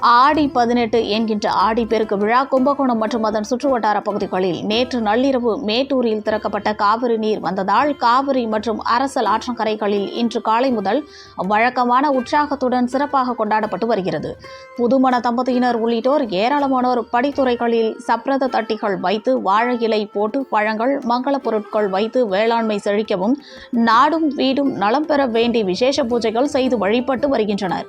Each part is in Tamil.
ஆடி பதினெட்டு என்கின்ற ஆடிப்பெருக்கு விழா கும்பகோணம் மற்றும் அதன் சுற்றுவட்டார பகுதிகளில் நேற்று நள்ளிரவு மேட்டூரில் திறக்கப்பட்ட காவிரி நீர் வந்ததால் காவிரி மற்றும் அரசல் ஆற்றங்கரைகளில் இன்று காலை முதல் வழக்கமான உற்சாகத்துடன் சிறப்பாக கொண்டாடப்பட்டு வருகிறது. புதுமண தம்பதியினர் உள்ளிட்டோர் ஏராளமானோர் படித்துறைகளில் சப்ரத தட்டிகள் வைத்து வாழை இலை போட்டு பழங்கள் மங்களப் பொருட்கள் வைத்து வேளாண்மை செழிக்கவும் நாடும் வீடும் நலம் பெற வேண்டி விசேஷ பூஜைகள் செய்து வழிபட்டு வருகின்றனர்.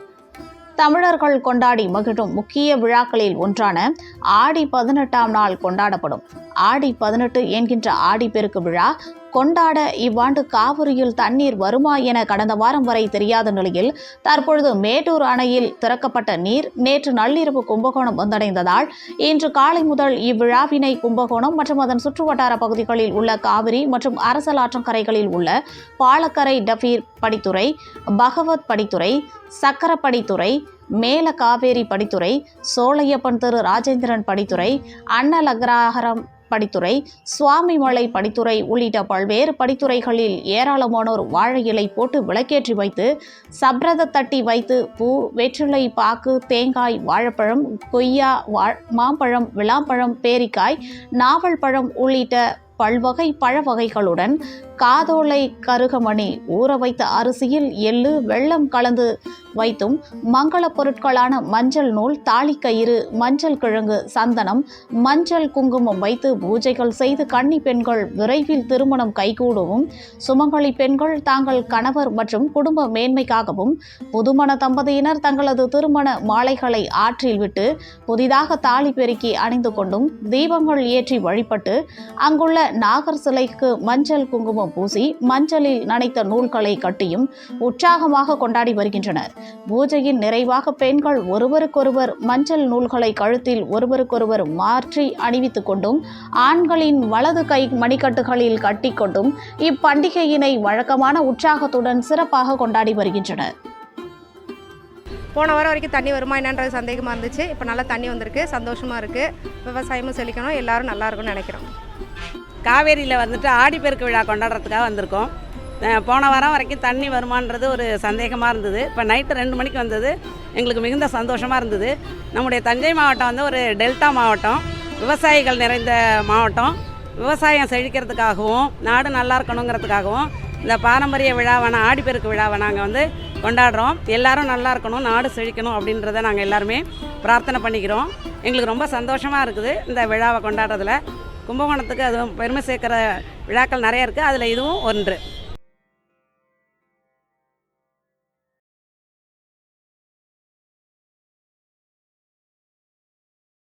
தமிழர்கள் கொண்டாடி மகிழும் முக்கிய விழாக்களில் ஒன்றான ஆடி பதினெட்டாம் நாள் கொண்டாடப்படும். ஆடி பதினெட்டு என்கின்ற ஆடிப்பெருக்கு விழா கொண்டாட இவ்வாண்டு காவிரியில் தண்ணீர் வருமா என கடந்த வாரம் வரை தெரியாத நிலையில் தற்பொழுது மேட்டூர் அணையில் திறக்கப்பட்ட நீர் நேற்று நள்ளிரவு கும்பகோணம் வந்தடைந்ததால் இன்று காலை முதல் இவ்விழாவினை கும்பகோணம் மற்றும் அதன் சுற்றுவட்டார பகுதிகளில் உள்ள காவிரி மற்றும் அரசல் ஆற்றங்கரைகளில் உள்ள பாலக்கரை டபீர் படித்துறை பகவத் படித்துறை சக்கரப்படித்துறை மேல காவேரி படித்துறை சோழையப்பன் திரு ராஜேந்திரன் படித்துறை அன்னலக்ராகரம் படித்துறை சுவாமிமலை படித்துறை உள்ளிட்ட பல்வேறு படித்துறைகளில் ஏராளமானோர் வாழை இலை போட்டு விளக்கேற்றி வைத்து சப்ரத தட்டி வைத்து பூ வெற்றிலை பாக்கு தேங்காய் வாழைப்பழம் கொய்யா வா மாம்பழம் விளாம்பழம் பேரிக்காய் நாவல் பழம் உள்ளிட்ட பல்வகை பழ வகைகளுடன் காதோலை கருகமணி ஊற வைத்த அரிசியில் எள்ளு வெள்ளம் கலந்து வைத்தும் மங்கள பொருட்களான மஞ்சள் நூல் தாலிக்கயிறு மஞ்சள் கிழங்கு சந்தனம் மஞ்சள் குங்குமம் வைத்து பூஜைகள் செய்து கன்னி பெண்கள் விரைவில் திருமணம் கைகூடவும் சுமங்கலி பெண்கள் தாங்கள் கணவர் மற்றும் குடும்ப மேன்மைக்காகவும் புதுமண தம்பதியினர் தங்களது திருமண மாலைகளை ஆற்றில் விட்டு புதிதாக தாலி பெருக்கி அணிந்து கொண்டும் தீபங்கள் ஏற்றி வழிபட்டு அங்குள்ள நாகர் சிலைக்கு மஞ்சள் குங்குமம் பூசி மஞ்சளில் நனைத்த நூல்களை கட்டியும் உற்சாகமாக கொண்டாடி வருகின்றனர். பூஜையின் நிறைவாக பெண்கள் ஒருவருக்கொருவர் மஞ்சள் நூல்களை கழுத்தில் ஒருவருக்கொருவர் மாற்றி அணிவித்துக் கொண்டும் ஆண்களின் வலது கை மணிக்கட்டுகளில் கட்டிக்கொண்டும் இப்பண்டிகையினை வழக்கமான உற்சாகத்துடன் சிறப்பாக கொண்டாடி வருகின்றனர். போன வாரம் வரைக்கும் தண்ணி வருமா என்னன்றது சந்தேகமாக இருந்துச்சு. இப்போ நல்லா தண்ணி வந்திருக்கு. சந்தோஷமாக இருக்குது விவசாயமும் செழிக்கணும். எல்லாரும் நல்லா இருக்கும்னு நினைக்கிறோம். காவேரியில் வந்துட்டு ஆடிப்பெருக்கு விழா கொண்டாடுறதுக்காக வந்திருக்கோம். போன வாரம் வரைக்கும் தண்ணி வருமானது ஒரு சந்தேகமாக இருந்தது. இப்போ நைட்டு ரெண்டு மணிக்கு வந்தது. எங்களுக்கு மிகுந்த சந்தோஷமாக இருந்தது. நம்முடைய தஞ்சை மாவட்டம் வந்து ஒரு டெல்டா மாவட்டம். விவசாயிகள் நிறைந்த மாவட்டம். விவசாயம் செழிக்கிறதுக்காகவும் நாடு நல்லா இருக்கணுங்கிறதுக்காகவும் இந்த பாரம்பரிய விழாவான ஆடிப்பெருக்கு விழாவை நாங்கள் வந்து கொண்டாடுறோம். எல்லாரும் நல்லா இருக்கணும் நாடு செழிக்கணும் அப்படின்றத நாங்கள் எல்லாருமே பிரார்த்தனை பண்ணிக்கிறோம். எங்களுக்கு ரொம்ப சந்தோஷமாக இருக்குது இந்த விழாவை கொண்டாடுறதுல. கும்பகோணத்துக்கு அதுவும் பெருமை சேர்க்குற விழாக்கள் நிறைய இருக்குது அதில் இதுவும் ஒன்று.